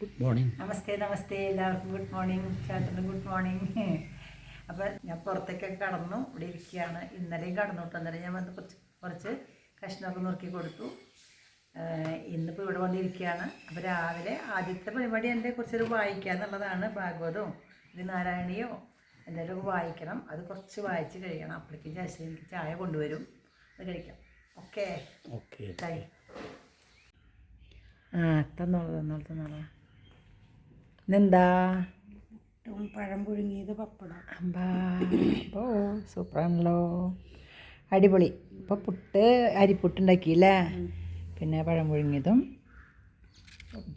Good morning നമസ്തേ നമസ്തേ എല്ലാവർക്കും ഗുഡ് മോർണിംഗ് ചേട്ടന് ഗുഡ് മോർണിംഗ് അപ്പം ഞാൻ പുറത്തേക്കൊക്കെ കടന്നു. ഇവിടെ ഇരിക്കുകയാണ്. ഇന്നലെയും കടന്നു കേട്ടോ. അന്നേരം ഞാൻ വന്ന് കുറച്ച് കുറച്ച് കഷ്ണമൊക്കെ നുറുക്കി കൊടുത്തു. ഇന്നിപ്പോൾ ഇവിടെ വന്നിരിക്കുകയാണ്. അപ്പോൾ രാവിലെ ആദ്യത്തെ പരിപാടി എന്റെ കുറച്ചൊരു വായിക്കുക എന്നുള്ളതാണ് ഭാഗവതവും ഇത് നാരായണിയോ എന്തെങ്കിലും വായിക്കണം. അത് കുറച്ച് വായിച്ച് കഴിയണം. അപ്പോഴേക്കും ശേഷം എനിക്ക് ചായ കൊണ്ടുവരും. അത് കഴിക്കാം. ഓക്കേ ഓക്കെ കഴി ആ തന്നോളൂ തന്നോളൂ തന്നോളൂ. പുട്ടും പഴം പുഴുങ്ങിയത് പപ്പടം. അമ്പാ സൂപ്പറാണല്ലോ. അടിപൊളി. ഇപ്പോൾ പുട്ട് അരിപ്പുട്ടുണ്ടാക്കി അല്ലേ പിന്നെ പഴം പുഴുങ്ങിയതും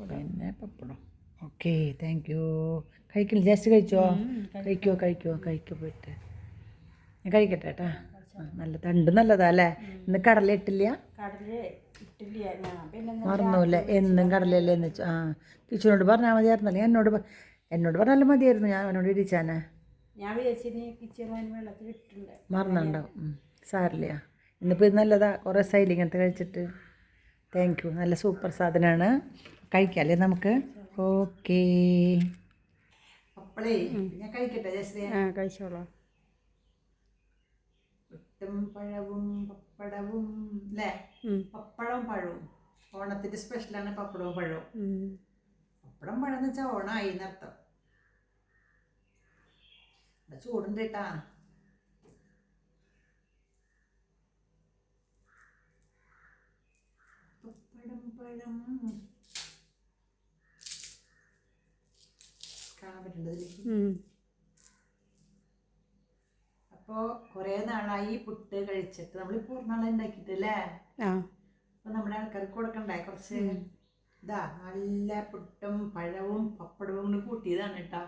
പിന്നെ പപ്പടം. ഓക്കെ താങ്ക് യു കഴിക്കില്ല ജസ്റ്റ് കഴിച്ചോ? കഴിക്കോ. കഴിക്കോ കഴിക്കോ പോയിട്ട്. ഞാൻ കഴിക്കട്ടെ കേട്ടാ നല്ല തണ്ട് നല്ലതാ അല്ലേ? ഇന്ന് കടല ഇട്ടില്ല? കടൽ മറന്നൂല്ലേ എന്നും കടലല്ലേ എന്ന് വെച്ചു ആ കിച്ചനോട് പറഞ്ഞാൽ മതിയായിരുന്നല്ലേ. എന്നോട് എന്നോട് പറഞ്ഞാലും മതിയായിരുന്നു. ഞാൻ അവനോട് ഇരിച്ചാനെ. ഞാൻ സാറില്ല മറന്നുണ്ടാവും. ഇന്നിപ്പോൾ ഇത് നല്ലതാ. കുറേ സൈലി ഇങ്ങനത്തെ കഴിച്ചിട്ട്. താങ്ക് യു നല്ല സൂപ്പർ സാധനമാണ് കഴിക്കാം നമുക്ക്? ഓക്കേ. അപ്പോളേ ഞാൻ കഴിക്കട്ടെ ആ കഴിച്ചോളാം. പഴവും പപ്പടവും അല്ലേ. പപ്പടവും പഴവും. സ്പെഷ്യൽ സ്പെഷ്യലാണ് പപ്പടവും പഴവും. പപ്പടം പഴം എന്ന് വെച്ചാൽ ഓണമായി എന്നർത്ഥം ചൂടുണ്ട് കേട്ടാ. പപ്പടം പഴം. കാണാൻ ഉം. അപ്പോൾ കുറേ നാളായി പുട്ട് കഴിച്ചിട്ട്. നമ്മൾ നാളെ ഉണ്ടാക്കിയിട്ടില്ലേ? അപ്പം നമ്മുടെ ആൾക്കാർക്ക് കൊടുക്കണ്ടേ? കുറച്ച് ഇതാ നല്ല പുട്ടും പഴവും പപ്പടവും കൊണ്ട് കൂട്ടിയതാണ് കേട്ടോ.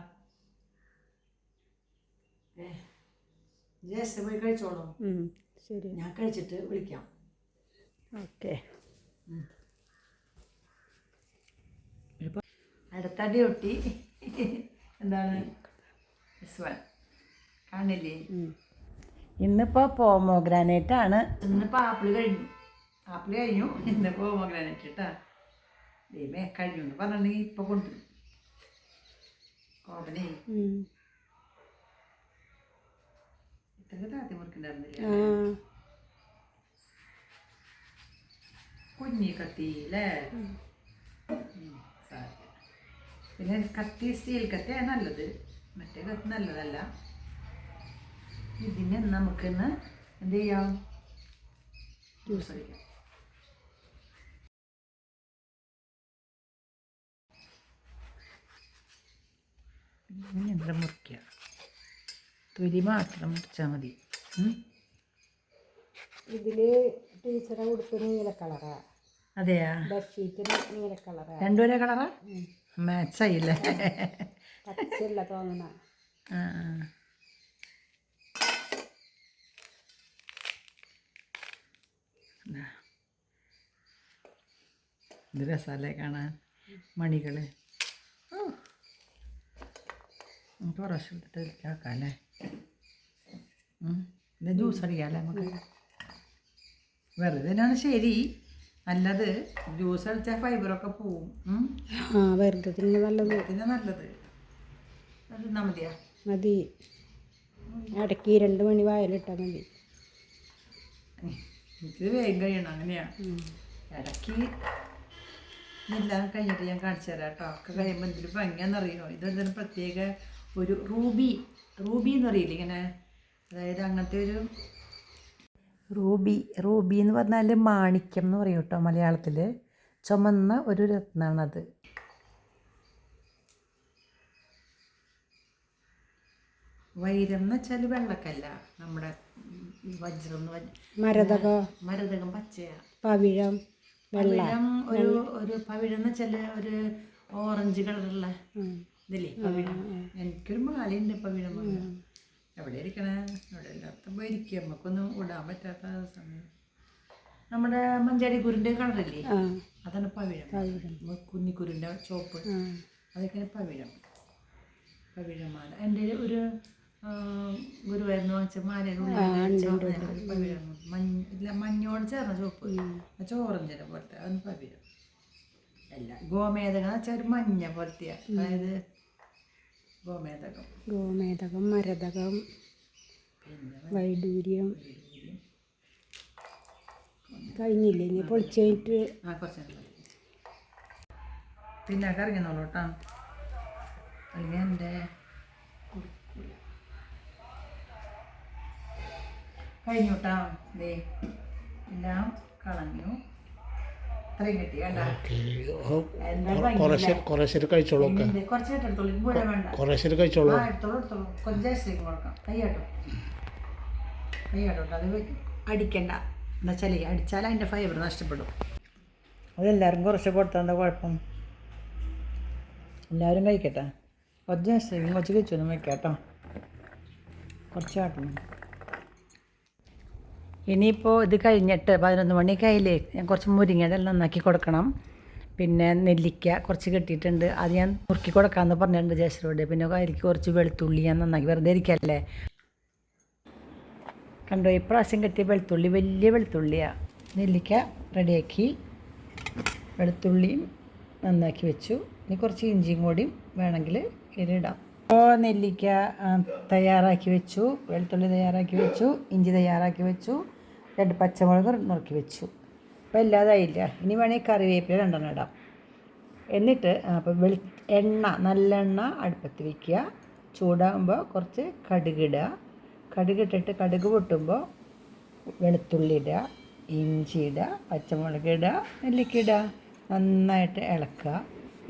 ജസ്റ്റ് പോയി കഴിച്ചോളൂ. ശരി. ഞാൻ കഴിച്ചിട്ട് വിളിക്കാം. ഓക്കെ. അടുത്തടി ഒട്ടി. എന്താണ്. കാണില്ലേ? ഇന്നിപ്പോൾ പോമോഗ്രാനേറ്റ് ആണ്. ഇന്നിപ്പോൾ ആപ്പിൾ കഴിഞ്ഞു. ആപ്പിൾ കഴിഞ്ഞു. ഇന്ന് പോമോഗ്രാനേറ്റ് കേട്ടാ ദൈവമേ കഴിഞ്ഞു എന്ന് പറഞ്ഞിട്ടുണ്ടെങ്കിൽ ഇപ്പോൾ കൊണ്ടുവരും. കോപനേ ഇത്രയൊക്കെ താത്തി മുറിക്കണ്ടായിരുന്നില്ല? ആ. കുഞ്ഞി കത്തിയില്ലേ. പിന്നെ കത്തി സ്റ്റീൽ കത്തിയാണ് നല്ലത്. മറ്റേ കത്തി നല്ലതല്ല. ഇതിന് നമുക്കിന്ന് എന്ത് ചെയ്യാം? ജ്യൂസ് അടിക്കാം. പിന്നെ എന്താ മുറിക്കുക? തൊലി മാത്രം മുറിച്ചാൽ മതി. ഉം. ഇതിൽ ടീച്ചറെ ഉടുപ്പ് നീല കളറാ. അതെയാ? ബെഡ്ഷീറ്റ് നീല കളറാ. രണ്ടുപേരെ കളറാ? മാച്ച് ആയില്ലേ? പച്ചല്ല തോന്നണ. ആ ആ. ഇത് രസമല്ലേ കാണാൻ മണികൾ നമുക്ക് പ്രാവശ്യം എടുത്തിട്ട് ആക്കാം അല്ലേ ഉം. ഇത് ജ്യൂസ് അടിക്കാം നമുക്ക്? വെറുതെ ശരി. നല്ലത്. ജ്യൂസ് അടിച്ചാൽ ഫൈബറൊക്കെ പോവും. വെറുതെ നല്ലത്. പിന്നെ നല്ലത്. അത് തിന്നാ മതിയാ. മതി. ഇടയ്ക്ക് രണ്ട് മണി വായലിട്ടാൽ മതി. ഇത് വേഗം കഴിയണം അങ്ങനെയാ. ഇടയ്ക്ക് ഇതെല്ലാം കഴിഞ്ഞിട്ട് ഞാൻ കാണിച്ചു തരാം കേട്ടോ. ഒക്കെ കഴിയുമ്പോൾ എന്തൊരു ഭംഗിയാണെന്നറിയോ ഇതെന്തൊരു പ്രത്യേക ഒരു റൂബി റൂബി എന്ന് പറയില്ലേ ഇങ്ങനെ? അതായത് അങ്ങനത്തെ ഒരു റൂബി റൂബി എന്ന് പറഞ്ഞാൽ മാണിക്യം എന്ന് പറയും കേട്ടോ മലയാളത്തിൽ ചുമന്ന ഒരു രത്നമാണത് വൈരം എന്ന് വെച്ചാൽ വെള്ളക്കല്ല നമ്മുടെ വജ്രം മരതക. മരതകം പച്ചയാ. പവിഴം പവിഴം ഒരു ഒരു പവിഴം എന്ന് വെച്ചാൽ ഒരു ഓറഞ്ച് കളറുള്ള. ഇതില്ലേ പവിഴം. എനിക്കൊരു മാലയുണ്ട് പവിഴം എവിടെ ഇരിക്കണേ? ഇവിടെ എല്ലായിടത്തും പോയി ഇരിക്കുക. നമുക്കൊന്നും ഇടാൻ പറ്റാത്ത സമയം. നമ്മുടെ മഞ്ചാടിക്കുരുന്റെ കളറില്ലേ? ആ. അതാണ് പവിഴം. കുന്നിക്കുരുന്റെ ചോപ്പ് അതൊക്കെ അതൊക്കെയാണ് പവിഴം. പവിഴമാല എന്റെ ഒരു ഗുരുവായൂരിന്ന് അച്ഛന്മാരെ ഇല്ല മഞ്ഞോട് ചേർന്ന ചുവപ്പ്. ചോറഞ്ചിനെ പോലത്തെ അതൊന്ന് പവിഴം അല്ല ഗോമേതകം എന്ന് വെച്ചാൽ ഒരു മഞ്ഞ പോലത്തെയാ. അതായത് ഗോമേതകം ഗോമേതകം മരതകം വൈഡൂര്യം. കഴിഞ്ഞില്ലേ? ഇനി പൊളിച്ച് കഴിഞ്ഞിട്ട് ആ കുറച്ച്. പിന്നെ കറിഞ്ഞോളൂ കേട്ടോ. അല്ലെങ്കിൽ എന്റെ കഴിഞ്ഞു കേട്ടോ ദേ എല്ലാം കളഞ്ഞു. കിട്ടി കഴിച്ചോളൂ കുറച്ച് എടുത്തോളൂ. ഇവിടെ വേണ്ട. കഴിച്ചോളൂ. ആ എടുത്തോളൂ എടുത്തോളൂ. കുറച്ച് ഐസ്ക്രീം കൊടുക്കാം. കയ്യാട്ടോ കയ്യാട്ടോ അത് അടിക്കണ്ട. എന്താ വെച്ചാൽ അടിച്ചാൽ അതിന്റെ ഫൈബർ നഷ്ടപ്പെടും. അതെല്ലാവർക്കും കുറച്ച് കൊടുത്താൽ എന്താ കുഴപ്പം? എല്ലാവരും കഴിക്കട്ടെ. കുറച്ച് കഴിച്ചു കുറച്ച് വെക്കാം കേട്ടോ. കുറച്ച് കാട്ടണം. ഇനിയിപ്പോൾ ഇത് കഴിഞ്ഞിട്ട് പതിനൊന്ന് മണിയൊക്കെ ആയില്ലേ ഞാൻ കുറച്ച് മുരിങ്ങയുടെ നന്നാക്കി കൊടുക്കണം. പിന്നെ നെല്ലിക്ക കുറച്ച് കെട്ടിയിട്ടുണ്ട് അത് ഞാൻ മുറുക്കി കൊടുക്കാമെന്ന് പറഞ്ഞിട്ടുണ്ട് ജേശ്വരോട് പിന്നെ അരിക്ക് കുറച്ച് വെളുത്തുള്ളി ഞാൻ നന്നാക്കി വെറുതെ ഇരിക്കല്ലേ. കണ്ടോ ഇപ്രാവശ്യം കെട്ടിയ വെളുത്തുള്ളി വലിയ വെളുത്തുള്ളിയാണ് നെല്ലിക്ക റെഡിയാക്കി വെളുത്തുള്ളിയും നന്നാക്കി വെച്ചു. ഇനി കുറച്ച് ഇഞ്ചിയും കൂടി വേണമെങ്കിൽ ഇതിലിടാം. ഇപ്പോൾ നെല്ലിക്ക തയ്യാറാക്കി വെച്ചു വെളുത്തുള്ളി തയ്യാറാക്കി വെച്ചു ഇഞ്ചി തയ്യാറാക്കി വെച്ചു. രണ്ട് പച്ചമുളക് നുറുക്കി വെച്ചു. അപ്പോൾ എല്ലാതായില്ല ഇനി വേണമെങ്കിൽ കറിവേപ്പില രണ്ടെണ്ണം ഇടാം. എന്നിട്ട് അപ്പോൾ വെളി എണ്ണ നല്ലെണ്ണ അടുപ്പത്ത് വയ്ക്കുക ചൂടാകുമ്പോൾ കുറച്ച് കടുകിടുക കടുകിട്ടിട്ട് കടുക് പൊട്ടുമ്പോൾ വെളുത്തുള്ളി ഇടുക. ഇഞ്ചി ഇടുക. പച്ചമുളക് ഇടുക. നെല്ലിക്ക ഇടുക. നന്നായിട്ട് ഇളക്കുക.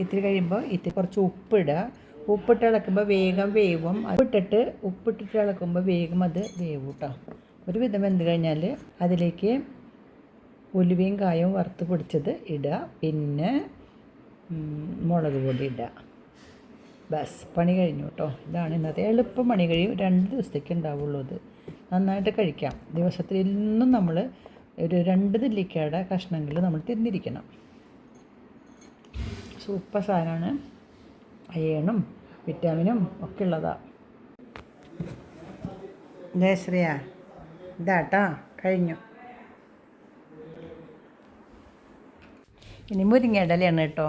ഇത്തിരി കഴിയുമ്പോൾ ഇത്തിരി കുറച്ച് ഉപ്പിടുക ഉപ്പിട്ട് ഇളക്കുമ്പോൾ വേഗം വേവും. ഉപ്പിട്ടിട്ട് ഉപ്പിട്ടിട്ട് ഇളക്കുമ്പോൾ വേഗം അത് വേവും കേട്ടോ ഒരു വിധം വെന്ത് കഴിഞ്ഞാൽ അതിലേക്ക് ഉലുവയും കായവും വറുത്ത് പൊടിച്ചത് ഇടുക. പിന്നെ മുളക് പൊടി ഇടുക. ബസ് പണി കഴിഞ്ഞു കേട്ടോ ഇതാണ് ഇന്നത്തെ എളുപ്പം പണി കഴിയും രണ്ട് ദിവസത്തേക്ക് ഉണ്ടാവുള്ളൂ അത്. നന്നായിട്ട് കഴിക്കാം. ദിവസത്തിൽ ഇന്നും നമ്മൾ ഒരു രണ്ട് നെല്ലിക്കയുടെ കഷ്ണങ്ങൾ നമ്മൾ തിന്നിരിക്കണം. സൂപ്പർ സാധനമാണ് അയേണും വിറ്റാമിനും ഒക്കെ ഉള്ളതാണ് ജയശ്രീയ? ഇതാട്ടാ കഴിഞ്ഞു. ഇനി മുരിങ്ങയുടെ ഇലയാണ് കേട്ടോ.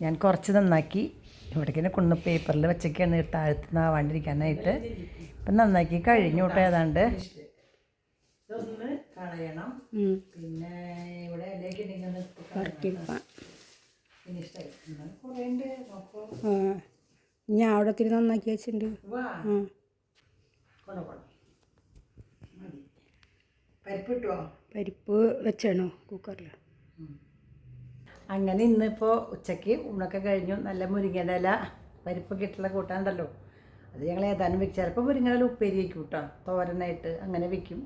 ഞാൻ കുറച്ച് നന്നാക്കി ഇവിടേക്കിനെ കൊണ്ട് പേപ്പറിൽ വെച്ചൊക്കെയാണ് താഴ്ത്തുന്നാവാണ്ടിരിക്കാനായിട്ട് ഇപ്പം നന്നാക്കി കഴിഞ്ഞു കേട്ടോ ഏതാണ്ട്. ഇതൊന്ന് കളയണം. ഉം, പിന്നെ ഇവിടെ ഇലയൊക്കെ ഞാൻ അവിടെ ഒത്തിരി നന്നാക്കി വെച്ചിട്ടുണ്ട് വാ ആ കൊണ്ടുപോകണം മതി പരിപ്പ് കിട്ടുമോ പരിപ്പ് വെച്ചാണോ കുക്കറിൽ? അങ്ങനെ ഇന്നിപ്പോൾ ഉച്ചയ്ക്ക് ഉണക്കെ കഴിഞ്ഞു. നല്ല മുരിങ്ങയുടെ ഇല പരിപ്പ് ഇട്ടുള്ള കൂട്ടാണ്ടല്ലോ അത് ഞങ്ങൾ ഏതാനും വെക്കും. ചിലപ്പോൾ മുരിങ്ങയുടെ ഉപ്പേരി വയ്ക്കും കേട്ടോ തോരനായിട്ട് അങ്ങനെ വെക്കും.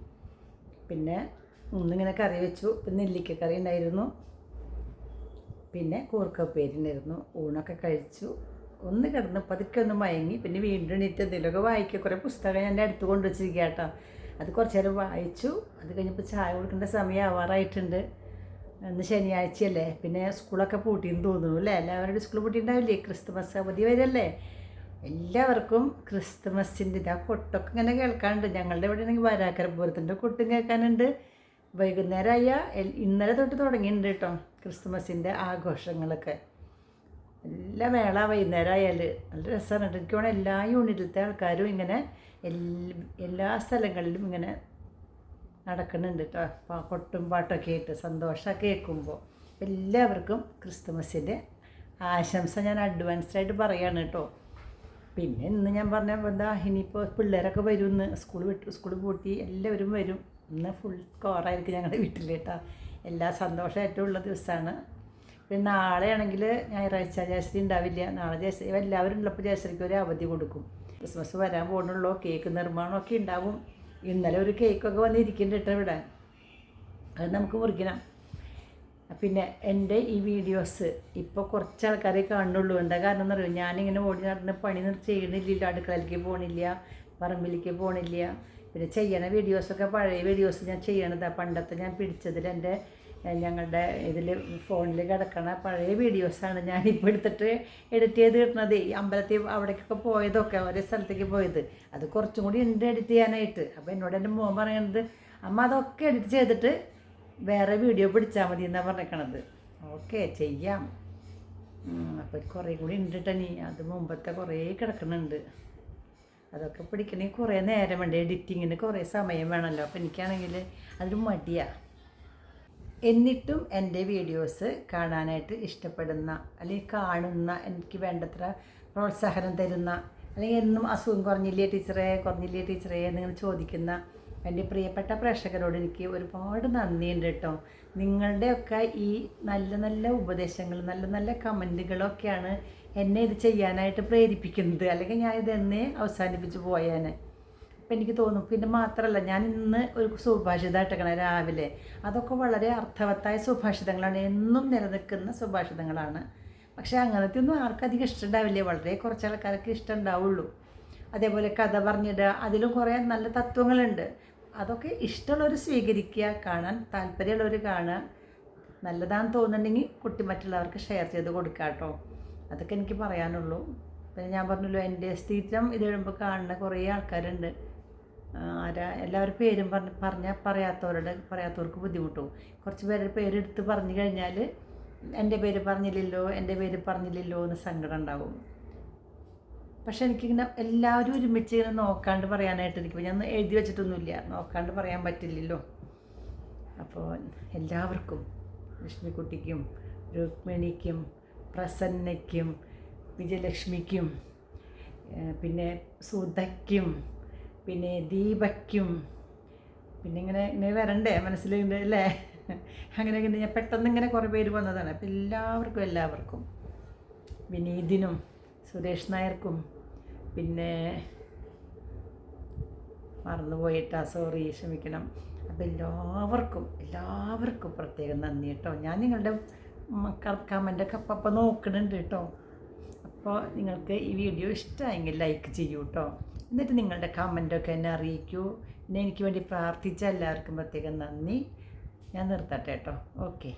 പിന്നെ ഒന്നിങ്ങനെ കറി വെച്ചു. പിന്നെ നെല്ലിക്ക കറി ഉണ്ടായിരുന്നു. പിന്നെ കൂർക്ക ഉപ്പേരി ഉണ്ടായിരുന്നു. ഊണൊക്കെ കഴിച്ചു. ഒന്ന് കിടന്ന് പതുക്കെ ഒന്ന് മയങ്ങി. പിന്നെ വീണ്ടും എണീറ്റ് എന്തെങ്കിലുമൊക്കെ വായിക്കുക. കുറേ പുസ്തകം ഞാൻ എന്റെ അടുത്ത് കൊണ്ടുവച്ചിരിക്കുക കേട്ടോ അത് കുറച്ച് നേരം വായിച്ചു. അത് കഴിഞ്ഞപ്പോൾ ചായ കൊടുക്കേണ്ട സമയം ആവാറായിട്ടുണ്ട്. ഇന്ന് ശനിയാഴ്ചയല്ലേ. പിന്നെ സ്കൂളൊക്കെ പൂട്ടിയെന്ന് തോന്നുന്നു അല്ലേ? എല്ലാവരുടെ സ്കൂൾ പൂട്ടിയിട്ടുണ്ടാവില്ലേ? ക്രിസ്തുമസ് അവധി വരല്ലേ എല്ലാവർക്കും ക്രിസ്തുമസിന്റെ ഇതാ കൊട്ടൊക്കെ ഇങ്ങനെ കേൾക്കാനുണ്ട്. ഞങ്ങളുടെ ഇവിടെ ആണെങ്കിൽ വരാക്കര പൂരത്തിന്റെ കൊട്ടും കേൾക്കാനുണ്ട്. വൈകുന്നേരമായ ഇന്നലെ തൊട്ട് തുടങ്ങിയിട്ടുണ്ട് കേട്ടോ ക്രിസ്തുമസിന്റെ ആഘോഷങ്ങളൊക്കെ. എല്ലാ മേള വൈകുന്നേരം ആയാൽ നല്ല രസമാണ്. എനിക്ക് വേണം എല്ലാ യൂണിറ്റിലത്തെ ആൾക്കാരും ഇങ്ങനെ എല്ലാ സ്ഥലങ്ങളിലും ഇങ്ങനെ നടക്കുന്നുണ്ട് കേട്ടോ കൊട്ടും പാട്ടൊക്കെ ആയിട്ട് സന്തോഷമൊക്കെ കേൾക്കുമ്പോൾ എല്ലാവർക്കും ക്രിസ്തുമസിന്റെ ആശംസ ഞാൻ അഡ്വാൻസ്ഡായിട്ട് പറയാണ് കേട്ടോ പിന്നെ ഇന്ന് ഞാൻ പറഞ്ഞ എന്താ ഇനിയിപ്പോൾ പിള്ളേരൊക്കെ വരും ഇന്ന്. സ്കൂൾ വിട്ട് സ്കൂൾ പൂട്ടി എല്ലാവരും വരും. ഇന്ന് ഫുൾ കോറായിരിക്കും ഞങ്ങളുടെ വീട്ടിൽ കേട്ടോ എല്ലാ സന്തോഷമായിട്ടും ഉള്ള ദിവസമാണ് പിന്നെ നാളെ ആണെങ്കിൽ ഞായറാഴ്ച ജയശ്രീ ഉണ്ടാവില്ല നാളെ ജയശ്രീ എല്ലാവരും ഉള്ളപ്പോൾ ജയശ്രീക്ക് ഒരു അവധി കൊടുക്കും. ക്രിസ്മസ് വരാൻ പോകുന്നുള്ളൂ കേക്ക് നിർമ്മാണമൊക്കെ ഉണ്ടാവും ഇന്നലെ ഒരു കേക്കൊക്കെ വന്നിരിക്കുന്നുണ്ട് കേട്ടോ ഇവിടെ. അത് നമുക്ക് മുറിക്കണം. പിന്നെ എന്റെ ഈ വീഡിയോസ് ഇപ്പോൾ കുറച്ച് ആൾക്കാരെ കാണുള്ളൂ എന്താ കാരണം എന്ന് അറിയാം? ഞാനിങ്ങനെ ഓടി നടന്ന് പണി നിർത്തി ചെയ്യണില്ലല്ലോ. അടുക്കളയിലേക്ക് പോകണില്ല പറമ്പിലേക്ക് പോകണില്ല പിന്നെ ചെയ്യണ വീഡിയോസൊക്കെ പഴയ വീഡിയോസ് ഞാൻ ചെയ്യണതാണ് പണ്ടത്തെ ഞാൻ പിടിച്ചതിൽ എന്റെ ഞങ്ങളുടെ ഇതിൽ ഫോണിൽ കിടക്കണ പഴയ വീഡിയോസാണ് ഞാനിപ്പോൾ എടുത്തിട്ട് എഡിറ്റ് ചെയ്ത് കിട്ടണത് ഈ അമ്പലത്തിൽ അവിടേക്കൊക്കെ പോയതൊക്കെ ഓരോ സ്ഥലത്തേക്ക് പോയത്. അത് കുറച്ചും കൂടി ഉണ്ട് എഡിറ്റ് ചെയ്യാനായിട്ട്. അപ്പോൾ എന്നോട് എന്റെ മോൻ പറയണത് അമ്മ അതൊക്കെ എഡിറ്റ് ചെയ്തിട്ട് വേറെ വീഡിയോ പിടിച്ചാൽ മതി എന്നാണ് പറഞ്ഞേക്കണത്. ഓക്കെ ചെയ്യാം. അപ്പോൾ കുറേ കൂടി ഉണ്ട് ടനി അത് മുമ്പത്തെ കുറേ കിടക്കുന്നുണ്ട് അതൊക്കെ പിടിക്കണമെങ്കിൽ കുറേ നേരം വേണ്ട. എഡിറ്റിങ്ങിന് കുറേ സമയം വേണമല്ലോ അപ്പോൾ എനിക്കാണെങ്കിൽ അതൊരു മടിയാണ് എന്നിട്ടും എന്റെ വീഡിയോസ് കാണാനായിട്ട് ഇഷ്ടപ്പെടുന്ന അല്ലെങ്കിൽ കാണുന്ന എനിക്ക് വേണ്ടത്ര പ്രോത്സാഹനം തരുന്ന അല്ലെങ്കിൽ എന്നും അസുഖം കുറഞ്ഞില്ലേ ടീച്ചറേ കുറഞ്ഞില്ലേ ടീച്ചറേ നിങ്ങൾ ചോദിക്കുന്ന എന്റെ പ്രിയപ്പെട്ട പ്രേക്ഷകരോട് എനിക്ക് ഒരുപാട് നന്ദിയുണ്ട് കേട്ടോ. നിങ്ങളുടെയൊക്കെ ഈ നല്ല നല്ല ഉപദേശങ്ങൾ നല്ല നല്ല കമന്റുകളൊക്കെയാണ് എന്നെ ഇത് ചെയ്യാനായിട്ട് പ്രേരിപ്പിക്കുന്നത്. അല്ലെങ്കിൽ ഞാൻ ഇത് എന്നെ അവസാനിപ്പിച്ച് പോയേനെ. അപ്പം എനിക്ക് തോന്നും. പിന്നെ മാത്രമല്ല ഞാൻ ഇന്ന് ഒരു സുഭാഷിതം ഇട്ടേക്കണം രാവിലെ. അതൊക്കെ വളരെ അർത്ഥവത്തായ സുഭാഷിതങ്ങളാണ്. എന്നും നിലനിൽക്കുന്ന സുഭാഷിതങ്ങളാണ്. പക്ഷേ അങ്ങനത്തെ ഒന്നും ആർക്കും അധികം ഇഷ്ടമുണ്ടാവില്ല. വളരെ കുറച്ച് ആൾക്കാർക്ക് ഇഷ്ടം ഉണ്ടാവുള്ളൂ അതേപോലെ കഥ പറഞ്ഞിടുക അതിലും കുറേ നല്ല തത്വങ്ങളുണ്ട്. അതൊക്കെ ഇഷ്ടമുള്ളവർ സ്വീകരിക്കുക കാണാൻ താല്പര്യമുള്ളവർ കാണുക. നല്ലതാണെന്ന് തോന്നുന്നുണ്ടെങ്കിൽ കുട്ടി മറ്റുള്ളവർക്ക് ഷെയർ ചെയ്ത് കൊടുക്കുക കേട്ടോ. അതൊക്കെ എനിക്ക് പറയാനുള്ളൂ. പിന്നെ ഞാൻ പറഞ്ഞല്ലോ എന്റെ സ്ഥിരം ഇത് എഴുതുമ്പോൾ കാണുന്ന കുറേ ആൾക്കാരുണ്ട്. ആരാ? എല്ലാവരും പേരും പറഞ്ഞ് പറഞ്ഞാൽ പറയാത്തവരുടെ പറയാത്തവർക്ക് ബുദ്ധിമുട്ടും. കുറച്ച് പേരുടെ പേരെടുത്ത് പറഞ്ഞു കഴിഞ്ഞാൽ എന്റെ പേര് പറഞ്ഞില്ലല്ലോ എന്റെ പേര് പറഞ്ഞില്ലല്ലോ എന്ന് സങ്കടം ഉണ്ടാവും. പക്ഷെ എനിക്കിങ്ങനെ എല്ലാവരും ഒരുമിച്ച് ഇങ്ങനെ നോക്കാണ്ട് പറയാനായിട്ട് എനിക്ക് ഞാൻ എഴുതി വെച്ചിട്ടൊന്നുമില്ല. നോക്കാണ്ട് പറയാൻ പറ്റില്ലല്ലോ. അപ്പോൾ എല്ലാവർക്കും ലക്ഷ്മിക്കുട്ടിക്കും രുക്മിണിക്കും പ്രസന്നയ്ക്കും വിജയലക്ഷ്മിക്കും പിന്നെ സുധയ്ക്കും പിന്നെ ദീപയ്ക്കും പിന്നെ ഇങ്ങനെ ഇങ്ങനെ വരണ്ടേ മനസ്സിലുണ്ട് അല്ലേ? അങ്ങനെ ഇങ്ങനെ ഞാൻ പെട്ടെന്ന് ഇങ്ങനെ കുറേ പേര് വന്നതാണ്. അപ്പം എല്ലാവർക്കും എല്ലാവർക്കും. വിനീതിനും സുരേഷ് നായർക്കും. പിന്നെ മറന്നുപോയിട്ടാ സോറി ക്ഷമിക്കണം. അപ്പം എല്ലാവർക്കും എല്ലാവർക്കും പ്രത്യേകം നന്ദി കേട്ടോ. ഞാൻ നിങ്ങളുടെ കമന്റൊക്കെ അപ്പം അപ്പം നോക്കുന്നുണ്ട് കേട്ടോ. അപ്പോൾ നിങ്ങൾക്ക് ഈ വീഡിയോ ഇഷ്ടമായെങ്കിൽ ലൈക്ക് ചെയ്യൂ കേട്ടോ. എന്നിട്ട് നിങ്ങളുടെ കമന്റൊക്കെ എന്നെ അറിയിക്കൂ. പിന്നെ എനിക്ക് വേണ്ടി പ്രാർത്ഥിച്ച എല്ലാവർക്കും പ്രത്യേകം നന്ദി. ഞാൻ നിർത്തട്ടെ കേട്ടോ. ഓക്കെ.